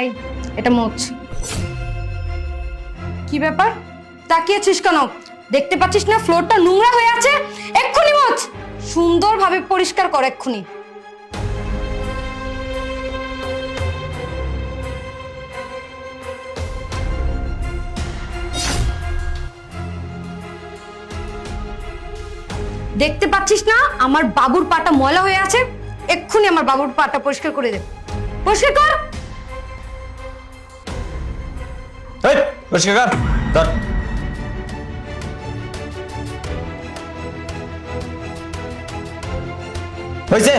এই, এটা মোচ। কি ব্যাপার? তাকিয়েছিস কেন? দেখতে পাচ্ছিস না, ফ্লোরটা নোংরা হয়ে আছে? এক্ষুনি মোচ! সুন্দরভাবে পরিষ্কার কর এক্ষুনি। দেখতে পাচ্ছিস না, আমার বাবুর পাটা ময়লা হয়ে আছে? এক্ষুনি আমার বাবুর পাটা পরিষ্কার করে দে। পরিষ্কার কর! পরিষ্কার কর হয়েছে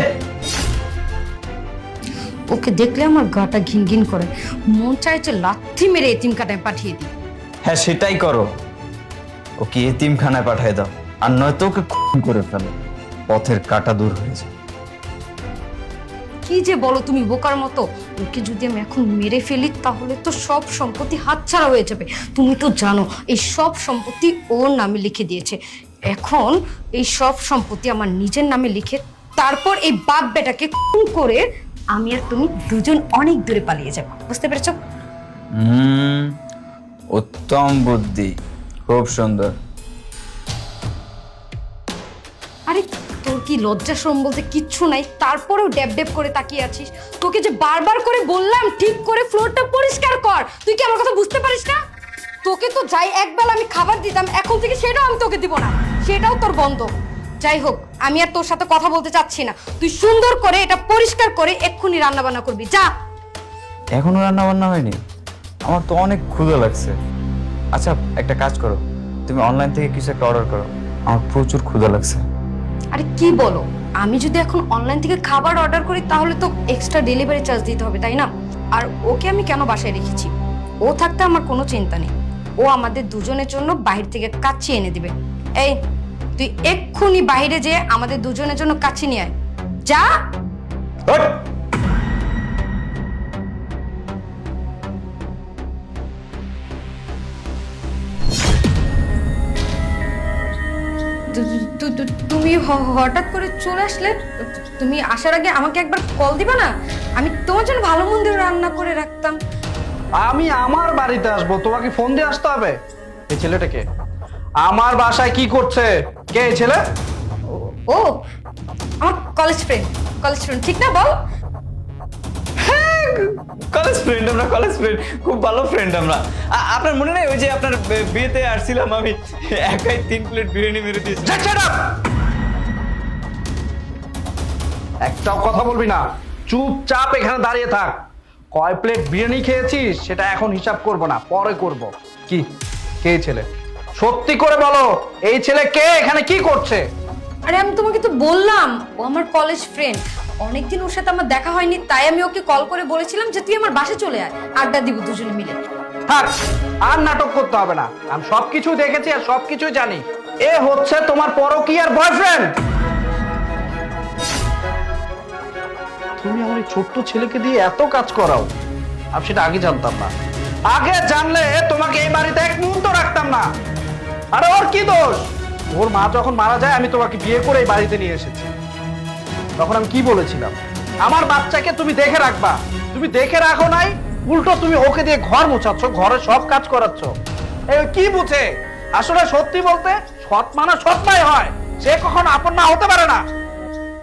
ওকে দেখলে আমার গাটা ঘিন ঘিন করে। মন চাইছে লাথি মেরে এতিম কাটায় পাঠিয়ে দিই। হ্যাঁ সেটাই করো। ওকে এতিমখানায় পাঠিয়ে দাও। আর নয়তো ওকে খুন করে ফেলো। পথের কাটা দূর হয়ে যায় কি যে বলো তুমি, বোকার মতো? ওকে যদি আমি এখন মেরে ফেলি, তাহলে তো সব সম্পত্তি হাতছাড়া হয়ে যাবে। তুমি তো জানো, এই সব সম্পত্তি ওর নামে লিখে দিয়েছে। এখন এই সব সম্পত্তি আমার নিজের নামে লিখে, তারপর এই বাপ বেটাকে খুন করে আমি আর তুমি দুজন অনেক দূরে পালিয়ে যাব। বুঝতে পেরেছ? উত্তম বুদ্ধি, খুব সুন্দর। লজ্জা শরম বলতে কিচ্ছু নাই, তারপরেও ড্যাব ড্যাব করে তাকিয়ে আছিস। তোকে যে বারবার করে বললাম, ঠিক করে ফ্লোরটা পরিষ্কার কর। তুই কি আমার কথা বুঝতে পারিস না? তোকে তো যাই, একবেলা আমি খাবার দিতাম, এখন থেকে সেটাও আমি তোকে দিব না। সেটাও তোর বন্ধ। যাই হোক, আমি আর তোর সাথে কথা বলতে চাচ্ছি না। তুই সুন্দর করে এটা পরিষ্কার করে এক্ষুনি রান্না বান্না করবি। যা। এখনও রান্না বান্না হয়নি? আমার তো অনেক ক্ষুধা লাগছে। আচ্ছা একটা কাজ করো। তুমি অনলাইন থেকে কিছু একটা অর্ডার করো। আমার প্রচুর ক্ষুধা লাগছে। আরে কি বলো? আমি যদি এখন অনলাইন থেকে খাবার অর্ডার করি, তাহলে তো এক্সট্রা ডেলিভারি চার্জ দিতে হবে, তাই না? আর ওকে আমি কেন বাসায় রেখেছি? ও থাকতে আমার কোনো চিন্তা নেই। ও আমাদের দুজনের জন্য বাহির থেকে কাচ্ছি এনে দিবে। এই, তুই এক্ষুনি বাইরে যেয়ে আমাদের দুজনের জন্য কাচ্ছি নিয়ে আয়। যা! তুমি হঠাৎ করে চলে আসলে তুমি আসার আগে আমাকে একবার কল দিবা না? আমি তোমার জন্য ভালো মন্দ রান্না করে রাখতাম। আমি আমার বাড়িতে আসব তোমাকে ফোন দিয়ে আসতে হবে। এই ছেলেটাকে আমার বাসায় কি করছে? কে এই ছেলে? ও আমার কলেজ ফ্রেন্ড কলেজ ফ্রেন্ড ঠিক না বল? কলেজ ফ্রেন্ড আমরা কলেজ ফ্রেন্ড খুব ভালো ফ্রেন্ড আমরা। আপনার মনে নেই ওই যে আপনার বিয়েতে আসছিলাম আমি? একাই তিন প্লেট বিরিয়ানি মেরে দিয়েছি! একটাও কথা বলবি না। চুপচাপ এখানে দাঁড়িয়ে থাক। কয় প্লেট বিরিয়ানি খেয়েছিস সেটা এখন হিসাব করব না পরে করব। কি? কে ছেলে? সত্যি করে বলো এই ছেলে কে? এখানে কি করছে? আরে আমি তোমাকে তো বললাম ও আমার কলেজ ফ্রেন্ড অনেকদিন ওর সাথে আমার দেখা হয়নি, তাই আমি ওকে কল করে বলেছিলাম যে তুই আমার বাসে চলে আয়, আড্ডা দিব দুজনে মিলে। থাক, আর নাটক করতে হবে না। আমি সবকিছু দেখেছি আর সবকিছু জানি। এ হচ্ছে তোমার পরকীয়ার বয়ফ্রেন্ড তুমি আমার এই ছোট্ট ছেলেকে দিয়ে এত কাজ করাও। আমি সেটা আগে জানতাম না। আগে জানলে তোমাকে এই বাড়িতে এক মুহূর্ত রাখতাম না। আরে ওর কি দোষ? ওর মা যখন মারা যায়, আমি তোমাকে বিয়ে করে এই বাড়িতে নিয়ে এসেছি। তখন আমি কি বলেছিলাম? আমার বাচ্চাকে তুমি দেখে রাখবা। তুমি দেখে রাখো নাই, উল্টো তুমি ওকে দিয়ে ঘর মোছাচ্ছ, ঘরে সব কাজ করাচ্ছ। কি বুঝে? আসলে সত্যি বলতে সৎ মানুষ সৎ মাই হয়। সে কখনো আপন না হতে পারে না।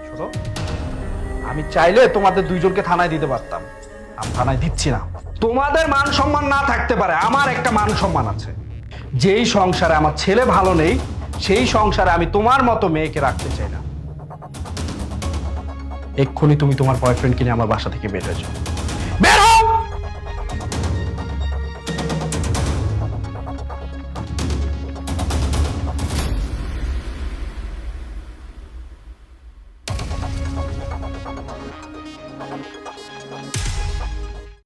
শোনো, আমি চাইলে তোমাদের দুইজনকে থানায় দিতে পারতাম। আমি থানায় দিচ্ছি না। তোমাদের মান সম্মান না থাকতে পারে, আমার একটা মান সম্মান আছে। যেই সংসারে আমার ছেলে ভালো নেই, সেই সংসারে আমি তোমার মতো মেয়েকে রাখতে চাই না। এক্ষুনি তুমি তোমার বয়ফ্রেন্ডকে নিয়ে আমার বাসা থেকে বের যাও।